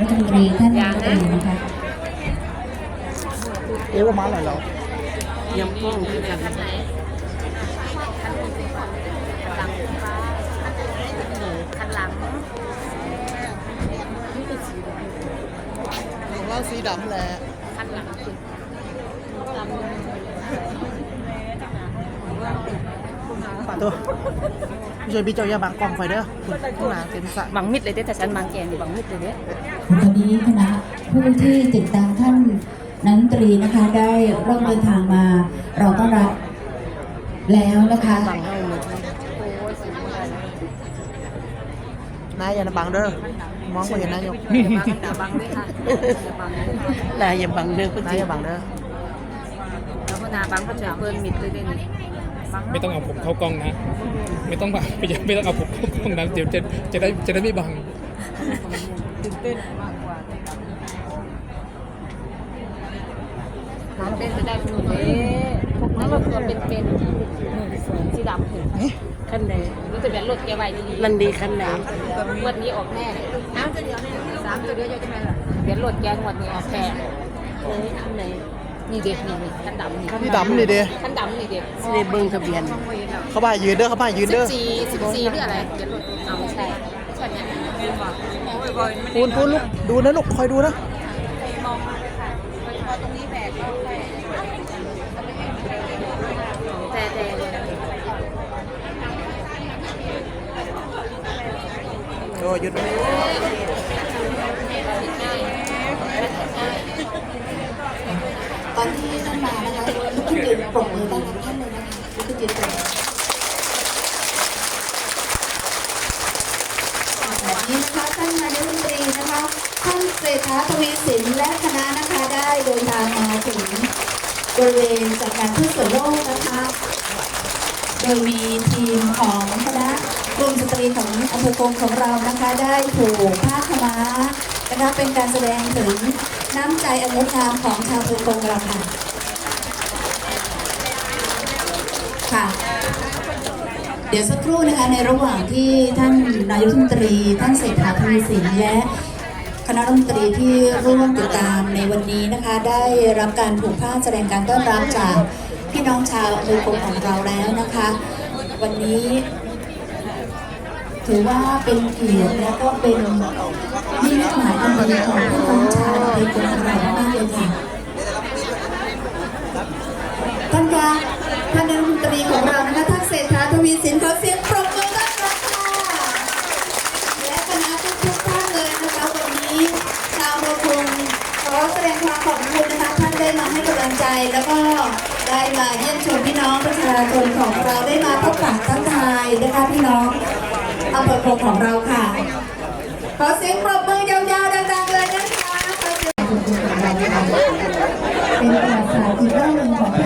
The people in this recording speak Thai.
รัฐมนตรีท่านรัฐมนตรีนะคะเอ๊ะว่ามาอะไรแล้วยำกุ้งคือกันคันหลังของเราสีดำแหละคันหลังคือป่าตัวพี่ ช่วยพี่เจ้าอย่าบังกล้องไฟเด้อคุณข้างหน้าเต็มสระบังมิดเลยเด้แต่ฉันบางแกงอยู่บังมิดเลยเด้ตอนนี้คณะผู้ที่ติดตามท่านนันตรีนะคะได้เริ่มเดินทางมาเราต้อนรับแล้วนะคะบังเฮาหมดนายอย่าบังเด้อมองไปเห็นนายกอย่าบังด้วยค่ะอย่าบังด้วยนายอย่าบังเด้อนายอย่าบังเด้อแล้วก็นาบังก็จะเพิ่นมิดเลยเด้นี่บัง ไม่ต้องเอาผมเข้ากล้องนะ ไม่ต้องบังไม่ไม่ต้องเอาผมเข้ากล้องนะเดี๋ยวจะจะได้จะได้ไม่บังมันเป็นไปได้หนูเลยพวกนั้นรถตัวเป็นเป็นหนึ่งสองสีดำถึงขั้นใดรู้จะเป็นรถแกไว้ดีลันดีขั้นไหนงวดนี้ออกแน่สามตัวเดียวเนี่ยสามตัวเดียวจะไหมล่ะเดี๋ยวรถแกงวดนี้ออกแน่เลยขั้นไหน นี่เด็กนี่นี่คันดำนี่พี่ดำนี่เด้คันดำนี่เด็กสิได้เบิ่งทะเบียนเขาบ่ายยืนเด้อเขาบ่ายยืนสิเด้บอสี่สิบสี่หรืออะไรเดี๋ยวรถเอาไม่ใช่ใช่ไหมปูนปูนลูกดูนะลูกคอยดูนะแต่แต่โอ้หยุด ตอนที่ท่านมานะคะลุกขึ้นยืนปรบมือต้อนรับท่านเลยนะคะลุกขึ้นยืนปรบมือแบบนี้นะคะท่านนายกรัฐมนตรีนะคะท่านเศรษฐาทวีสินและคณะนะคะได้เดินทางมาถึงบริเวณจัดงานเพื่อส่วนโลกนะคะโดยมีทีมของคณะกลุ่มสตรีของอำเภอกงของเรานะคะ ได้ผูกผ้าขม้า นะคะเป็นการแสดงถึงน้ำใจอันงดงามของชาวอำเภอกงเราค่ะค่ะ เดี๋ยวสักครู่นะคะในระหว่างที่ท่านนายกรัฐมนตรี ท่านเศรษฐาทวีสินและคณะรัฐมนตรีที่ร่วมติดตามในวันนี้นะคะ ได้รับการผูกผ้าแสดงการต้อนรับจากพี่น้องชาวอำเภอกงของเราแล้วนะคะ วันนี้ ถือว่าเป็นเกียรติและก็เป็นนิมิตหมายอันดีของพี่น้องชาวอำเภอกงของเรมากเลยค่ะท่านคะท่านนายกรัฐมนตรีของเรานะคะท่านเศรษฐาทวีสินขอเสียงปรบมือต้อนรับค่ะและคณะทุกทุกท่านเลยนะคะวันนี้ชาวประคุงขอแสดงความขอบคุณนะคะท่านได้มาให้กำลังใจแล้วก็ได้มาเยี่ยมชมพี่น้องประชาชนของเราได้มาพบปะทักทายนะคะพี่น้อง อำเภอคงของเราค่ะ ขอเสียงปรบมือยาวๆดังๆเลยนะคะขอเสียงเป็นประวัติศาสตร์อีกเรื่องหนึ่งของพี่น้